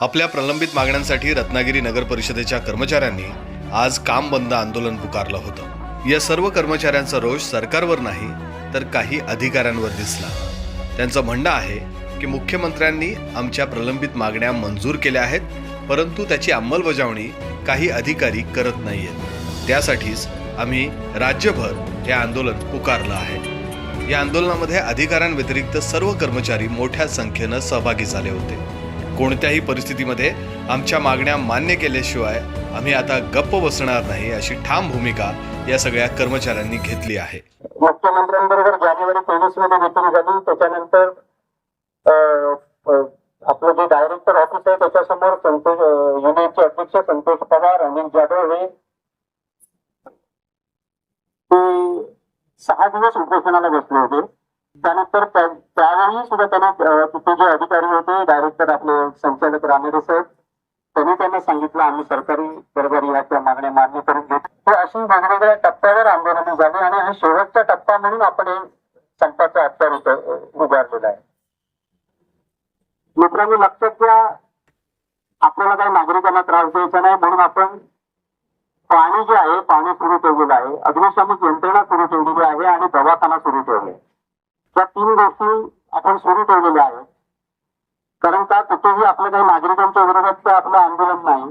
आपल्या प्रलंबित मागण्यांसाठी रत्नागिरी नगर परिषदेच्या कर्मचाऱ्यांनी आज काम बंद आंदोलन पुकारलं होतं. या सर्व कर्मचाऱ्यांचा रोष सरकारवर नाही तर काही अधिकाऱ्यांवर दिसला. त्यांचं म्हणणं आहे की मुख्यमंत्र्यांनी आमच्या प्रलंबित मागण्या मंजूर केल्या आहेत परंतु त्याची अंमलबजावणी काही अधिकारी करत नाहीयेत. त्यासाठीच आम्ही राज्यभर हे आंदोलन पुकारलं आहे. या आंदोलनामध्ये अधिकाऱ्यांव्यतिरिक्त सर्व कर्मचारी मोठ्या संख्येनं सहभागी झाले होते. कोणत्याही परिस्थितीमध्ये आमच्या मागण्या मान्य केल्याशिवाय आम्ही आता गप्प बसणार नाही अशी ठाम भूमिका या सगळ्या कर्मचाऱ्यांनी घेतली आहे. मुख्यमंत्र्यांबरोबर जानेवारी तेवीसमध्ये मिटिंग झाली त्याच्यानंतर आपलं जे डायरेक्टर ऑफिस आहे त्याच्यासमोर संतोष युनियनचे अध्यक्ष संतोष पवार अनिल जाधव हे सहा दिवस उपोषणाला बसले होते. त्यानंतर त्यावेळी सुद्धा त्यांनी तिथे जे अधिकारी संचालक रामेरे साहेब त्यांनी त्यांना सांगितलं आम्ही सरकारी दरबारी याच्या मागण्या मान्य करून घेतो. तर अशी वेगवेगळ्या टप्प्यावर आंदोलनं झाली आणि हा शेवटचा टप्पा म्हणून आपण हे संपाचा अत्यार उभारलेला आहे. मित्रांनो लक्षात घ्या आपल्याला काही नागरिकांना त्रास द्यायचा नाही म्हणून आपण पाणी जे आहे पाणी सुरू ठेवलेलं आहे. अग्निशामक यंत्रणा सुरू ठेवलेली आहे आणि दवाखाना सुरू ठेवले. या तीन गोष्टी आपण सुरू ठेवलेल्या आहेत. कारण का कुठेही आपल्या काही नागरिकांच्या विरोधात आपलं आंदोलन नाही.